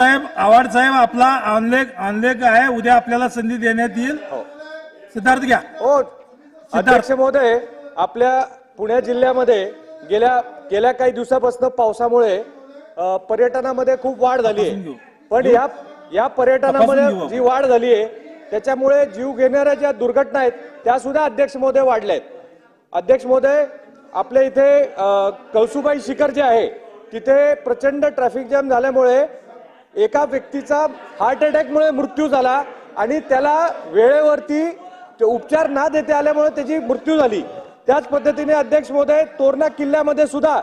साहेब आव्हाड साहेब आपला ऑनलेग ऑनलेग आहे. उद्या आपल्याला संधी देण्यात येईल. सिद्धार्थ घ्या. हो. अध्यक्ष महोदय आपल्या पुणे जिल्ह्यामध्ये गेल्या गेल्या काही दिवसापासून पावसामुळे अ, पर्यटनामध्ये खूप वाढ झाली. आहे. पण या या तपासून घेऊ पर्यटनामध्ये आपण. जी वाढ झाली आहे त्याच्यामुळे जीव घेणाऱ्या ज्या दुर्घटना आहेत त्या सुद्धा अध्यक्ष महोदय वाढल्या आहेत. अध्यक्ष महोदय आपल्या इथे अ, कळसुबाई शिखर जे आहे तिथे प्रचंड ट्रॅफिक जॅम झाल्यामुळे एका व्यक्तीचा हार्ट अटॅकमुळे मृत्यू झाला आणि त्याला वेळेवरती ते उपचार ना देता आल्यामुळे त्याची मृत्यू झाली. त्याच पद्धतीने अध्यक्ष महोदय तोरणा किल्ल्यामध्ये सुद्धा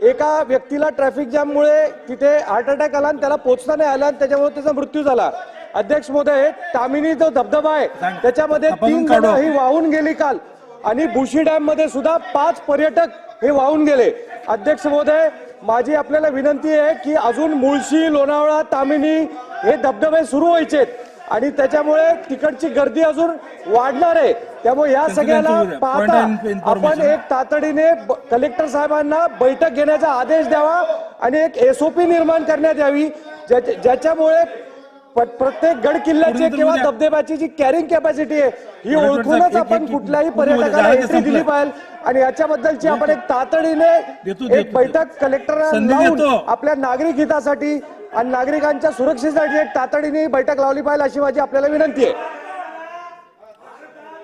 एका व्यक्तीला ट्रॅफिक जॅममुळे तिथे हार्ट अटॅक आला आणि त्याला पोचता नाही आला आणि त्याच्यामुळे त्याचा मृत्यू झाला. अध्यक्ष महोदय तामिनी जो धबधबा आहे त्याच्यामध्ये तीन जण. ही वाहून गेली काल आणि बुशी डॅममध्ये सुद्धा पाच पर्यटक हे वाहून गेले. अध्यक्ष महोदय माझी आपल्याला विनंती आहे की अजून मुळशी लोणावळा तामिनी हे धबधबे सुरू व्हायचेत. आणि त्याच्यामुळे तिकडची गर्दी अजून वाढणार आहे. त्यामुळे या सगळ्याला पाहता. आपण एक तातडीने कलेक्टर साहेबांना बैठक घेण्याचा आदेश द्यावा आणि एक एसओपी निर्माण करण्यात यावी. ज्याच्या- ज्याच्यामुळे प्रत्येक गड किल्ल्याची किंवा. धबधब्याची जी कॅरिंग कॅपॅसिटी आहे ही ओळखूनच आपण कुठल्याही पूर्ण पर्यटकाला एंट्री दिली. पाहिजे आणि याच्याबद्दलची आपण एक तातडीने एक बैठक कलेक्टरांना. आपल्या नागरिक हितासाठी आणि नागरिकांच्या सुरक्षेसाठी एक तातडीने बैठक लावली पाहिजे अशी माझी आपल्याला विनंती आहे